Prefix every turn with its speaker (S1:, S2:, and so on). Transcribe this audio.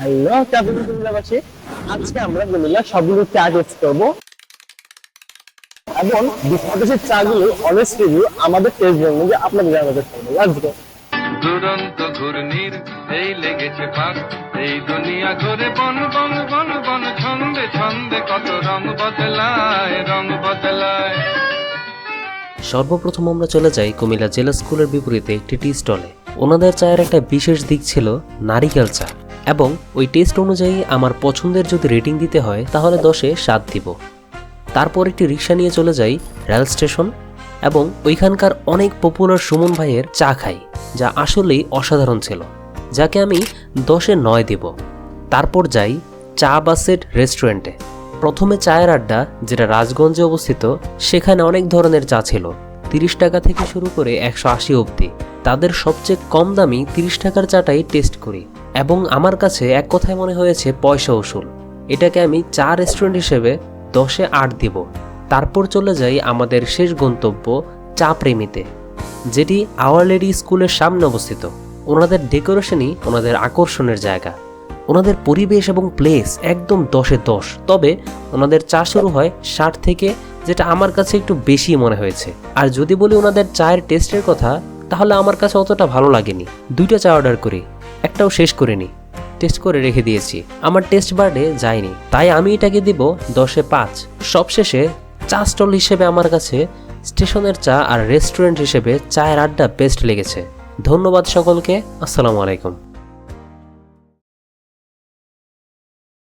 S1: Hello কুমিল্লাবাসী আজকে আমরা কুমিল্লা সবগুলো চা টেস্ট করব। এবং বাংলাদেশের চাগুলো অনেস্ট রিভিউ আমাদের টেস্ট যে আপনাদের জানাতে চাইব
S2: দুরন্ত ঘূর্ণির এই লেগেছে পাক এই দুনিয়া ঘুরে বন বন বন বন ছন্দে ছন্দে কত রং বদলায় রং বদলায়।
S3: সর্বপ্রথম আমরা চলে যাই কুমিল্লা জেলা স্কুলের বিপরীতে একটি টি স্টলে। ওনাদের চায়ের একটা বিশেষ দিক ছিল নারিকেল চা। এবং ওই টেস্ট অনুযায়ী আমার পছন্দের যদি রেটিং দিতে হয়, তাহলে দশে সাত দিব। তারপর একটি রিক্সা নিয়ে চলে যাই রেল স্টেশন এবং ওইখানকার অনেক পপুলার সুমন ভাইয়ের চা খাই, যা আসলেই অসাধারণ ছিল, যাকে আমি দশে নয় দেব। তারপর যাই চা বাসেট রেস্টুরেন্টে। প্রথমে চায়ের আড্ডা, যেটা রাজগঞ্জে অবস্থিত, সেখানে অনেক ধরনের চা ছিল, তিরিশ টাকা থেকে শুরু করে একশো আশি অবধি। তাদের সবচেয়ে কম দামি তিরিশ টাকার চাটাই টেস্ট করি। এবং আমার কাছে এক কথায় মনে হয়েছে পয়সা উসুল। এটাকে আমি চা রেস্টুরেন্ট হিসেবে দশে আট দিব। তারপর চলে যাই আমাদের শেষ গন্তব্য চা প্রেমীতে যেটি আওয়ার লেডি স্কুলের সামনে অবস্থিত। ওনাদের ডেকোরেশনই ওনাদের আকর্ষণের জায়গা। ওনাদের পরিবেশ এবং প্লেস একদম দশে দশ। তবে ওনাদের চা শুরু হয় ষাট থেকে, যেটা আমার কাছে একটু বেশি মনে হয়েছে। আর যদি বলি ওনাদের চায়ের টেস্টের কথা তাহলে আমার কাছে অতটা ভালো লাগেনি। দুইটা চা অর্ডার করি, একটাও শেষ করিনি। টেস্ট করে রেখে দিয়েছি। আমার টেস্ট বার্ডে যায়নি। তাই আমি এটাকে দিব দশে পাঁচ। সবশেষে চা স্টল হিসেবে আমার কাছে স্টেশনের চা আর রেস্টুরেন্ট হিসেবে চায়ের আড্ডা বেস্ট লেগেছে। ধন্যবাদ সকলকে। আসসালামু আলাইকুম।